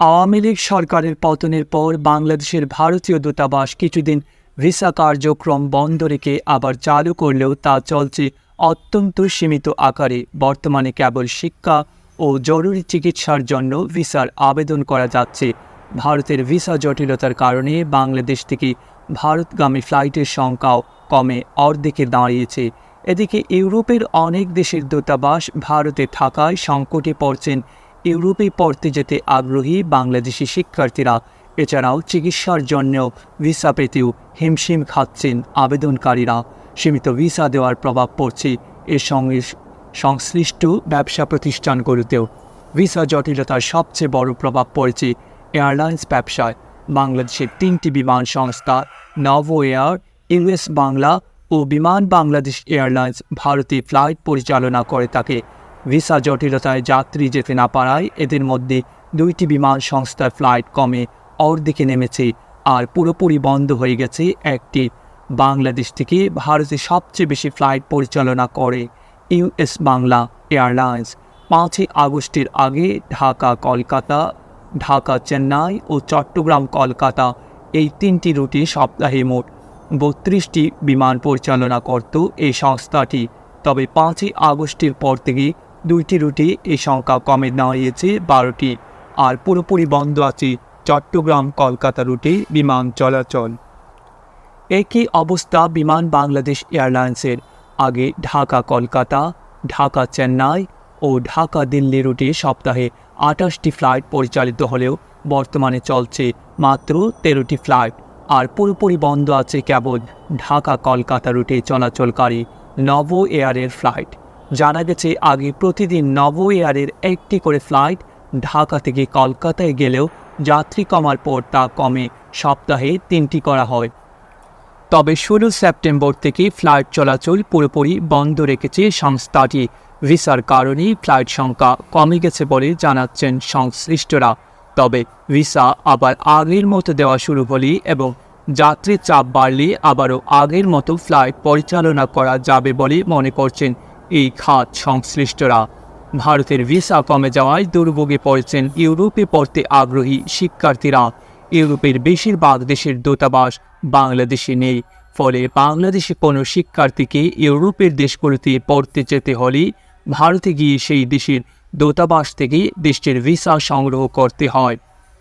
আওয়ামী লীগ সরকারের পতনের পর বাংলাদেশের ভারতীয় দূতাবাস কিছুদিন ভিসা কার্যক্রম বন্ধ রেখে আবার চালু করলেও তা চলছে অত্যন্ত সীমিত আকারে। বর্তমানে কেবল শিক্ষা ও জরুরি চিকিৎসার জন্য ভিসার আবেদন করা যাচ্ছে। ভারতের ভিসা জটিলতার কারণে বাংলাদেশ থেকে ভারতগামী ফ্লাইটের সংখ্যাও কমে অর্ধেকে দাঁড়িয়েছে। এদিকে ইউরোপের অনেক দেশের দূতাবাস ভারতে থাকায় সংকটে পড়ছেন ইউরোপে পড়তে যেতে আগ্রহী বাংলাদেশি শিক্ষার্থীরা, এছাড়াও চিকিৎসার জন্যও ভিসা পেতেও হিমশিম খাচ্ছেন আবেদনকারীরা। সীমিত ভিসা দেওয়ার প্রভাব পড়ছে এর সঙ্গে সংশ্লিষ্ট ব্যবসা প্রতিষ্ঠানগুলোতেও। ভিসা জটিলতার সবচেয়ে বড় প্রভাব পড়েছে এয়ারলাইন্স ব্যবসায়। বাংলাদেশের তিনটি বিমান সংস্থা নভো এয়ার ইউএস বাংলা ও বিমান বাংলাদেশ এয়ারলাইন্স ভারতে ফ্লাইট পরিচালনা করে থাকে। ভিসা জটিলতায় যাত্রী যেতে না পারায় এদের মধ্যে দুইটি বিমান সংস্থার ফ্লাইট কমে অর্ধেকে নেমেছে আর পুরোপুরি বন্ধ হয়ে গেছে একটি। বাংলাদেশ থেকে ভারতে সবচেয়ে বেশি ফ্লাইট পরিচালনা করে ইউএস বাংলা এয়ারলাইন্স। পাঁচই আগস্টের আগে ঢাকা, কলকাতা, ঢাকা, চেন্নাই ও চট্টগ্রাম, কলকাতা এই তিনটি রুটে সপ্তাহে মোট বত্রিশটি বিমান পরিচালনা করত এই সংস্থাটি। তবে পাঁচই আগস্টের পর থেকে দুইটি রুটে, এই সংখ্যা কমে দাঁড়িয়েছে বারোটি। আর পুরোপুরি বন্ধ আছে চট্টগ্রাম কলকাতা রুটে বিমান চলাচল। একই অবস্থা বিমান বাংলাদেশ এয়ারলাইন্সের। আগে ঢাকা কলকাতা, ঢাকা চেন্নাই ও ঢাকা দিল্লি রুটে সপ্তাহে আঠাশটি ফ্লাইট পরিচালিত হলেও বর্তমানে চলছে মাত্র তেরোটি ফ্লাইট। আর পুরোপুরি বন্ধ আছে কেবল ঢাকা কলকাতা রুটে চলাচলকারী নভ এয়ারের ফ্লাইট। জানা গেছে, আগে প্রতিদিন নব এয়ারের একটি করে ফ্লাইট ঢাকা থেকে কলকাতায় গেলেও যাত্রী কমার পর তা কমে, সপ্তাহে তিনটি করা হয়। তবে ষোলো সেপ্টেম্বর থেকে ফ্লাইট চলাচল পুরোপুরি বন্ধ রেখেছে সংস্থাটি। ভিসার কারণেই ফ্লাইট সংখ্যা কমে গেছে বলে জানাচ্ছেন সংশ্লিষ্টরা। তবে ভিসা আবার আগের মতো দেওয়া শুরু হলে এবং যাত্রীর চাপ বাড়লে আবারও আগের মতো ফ্লাইট পরিচালনা করা যাবে বলে মনে করছেন এই খাত সংশ্লিষ্টরা ভারতের ভিসা কমে যাওয়ায় দুর্ভোগে পড়েছেন ইউরোপে পড়তে আগ্রহী শিক্ষার্থীরা। ইউরোপের বেশিরভাগ দেশের দূতাবাস বাংলাদেশে নেই। ফলে বাংলাদেশে কোনো শিক্ষার্থীকে ইউরোপের দেশগুলোতে পড়তে যেতে হলে ভারতে গিয়ে সেই দেশের দূতাবাস থেকে দেশটির ভিসা সংগ্রহ করতে হয়।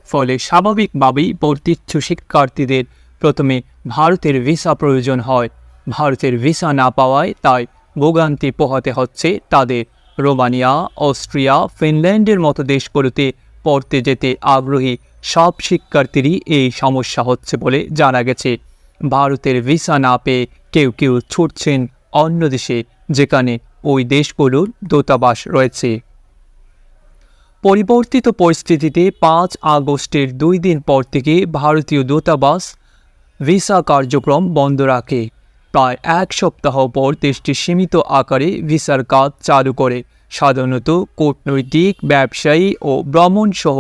ফলে স্বাভাবিকভাবেই ভর্তিচ্ছু শিক্ষার্থীদের প্রথমে ভারতের ভিসা প্রয়োজন হয়। ভারতের ভিসা না পাওয়ায় তাই ভোগান্তি পোহাতে হচ্ছে তাদের। রোমানিয়া, অস্ট্রিয়া, ফিনল্যান্ডের মতো দেশগুলোতে পড়তে যেতে আগ্রহী সব শিক্ষার্থীরই এই সমস্যা হচ্ছে বলে জানা গেছে। ভারতের ভিসা না পেয়ে কেউ কেউ ছুটছেন অন্য দেশে, যেখানে ওই দেশগুলোর দূতাবাস রয়েছে। পরিবর্তিত পরিস্থিতিতে পাঁচ আগস্টের দুই দিন পর থেকে ভারতীয় দূতাবাস ভিসা কার্যক্রম বন্ধ রাখে। প্রায় এক সপ্তাহ পর দেশটি সীমিত আকারে ভিসার কাজ চালু করে। সাধারণত কূটনৈতিক, ব্যবসায়ী ও ভ্রমণ সহ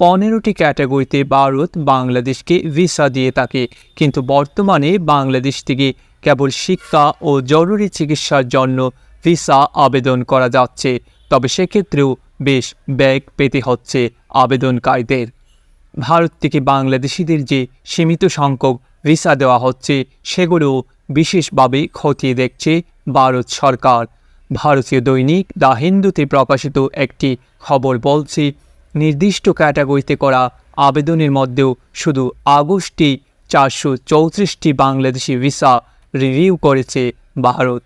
পনেরোটি ক্যাটাগরিতে ভারত বাংলাদেশকে ভিসা দিয়ে থাকে। কিন্তু বর্তমানে বাংলাদেশ থেকে কেবল শিক্ষা ও জরুরি চিকিৎসার জন্য ভিসা আবেদন করা যাচ্ছে। তবে সেক্ষেত্রেও বেশ ব্যাগ পেতে হচ্ছে আবেদনকারীদের। ভারত থেকে বাংলাদেশিদের যে সীমিত সংখ্যক ভিসা দেওয়া হচ্ছে সেগুলো বিশেষভাবে খতিয়ে দেখছে ভারত সরকার। ভারতীয় দৈনিক দ্য হিন্দুতে প্রকাশিত একটি খবর বলছে, নির্দিষ্ট ক্যাটাগরিতে করা আবেদনের মধ্যেও শুধু আগস্টে চারশো চৌত্রিশটি বাংলাদেশি ভিসা রিভিউ করেছে ভারত।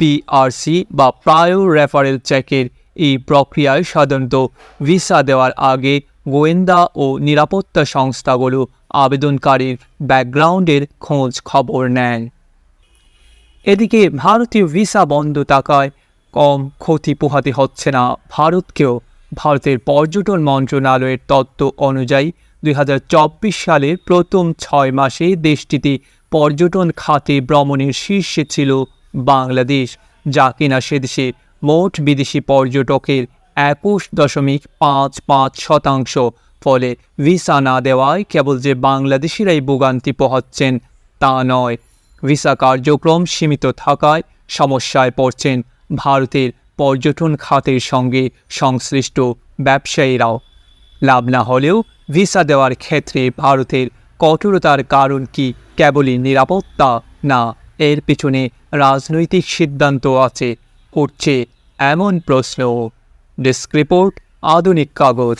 পিআরসি বা প্রায়র রেফারেল চেকের এই প্রক্রিয়ায় সাধারণত ভিসা দেওয়ার আগে গোয়েন্দা ও নিরাপত্তা সংস্থাগুলো আবেদনকারীর ব্যাকগ্রাউন্ডের খোঁজ খবর নেন। এদিকে ভারতীয় ভিসা বন্ধ থাকায় কম ক্ষতি পোহাতে হচ্ছে না ভারতকেও। ভারতের পর্যটন মন্ত্রণালয়ের তত্ত্ব অনুযায়ী দুই হাজার চব্বিশ সালের প্রথম ছয় মাসে দেশটিতে পর্যটন খাতে ভ্রমণের শীর্ষে ছিল বাংলাদেশ, যা কিনা সেদেশে মোট বিদেশি পর্যটকের একুশ দশমিক পাঁচ পাঁচ শতাংশ। ফলে ভিসা না দেওয়ায় কেবল যে বাংলাদেশিরাই ভোগান্তি পোহাচ্ছেন তা নয় ভিসা কার্যক্রম সীমিত থাকায় সমস্যায় পড়ছেন ভারতের পর্যটন খাতের সঙ্গে সংশ্লিষ্ট ব্যবসায়ীরাও। লাভ না হলেও ভিসা দেওয়ার ক্ষেত্রে ভারতের কঠোরতার কারণ কি কেবলই নিরাপত্তা না এর পিছনে রাজনৈতিক সিদ্ধান্ত আছে, উঠছে এমন প্রশ্ন ডেস্ক রিপোর্ট, আধুনিক কাগজ।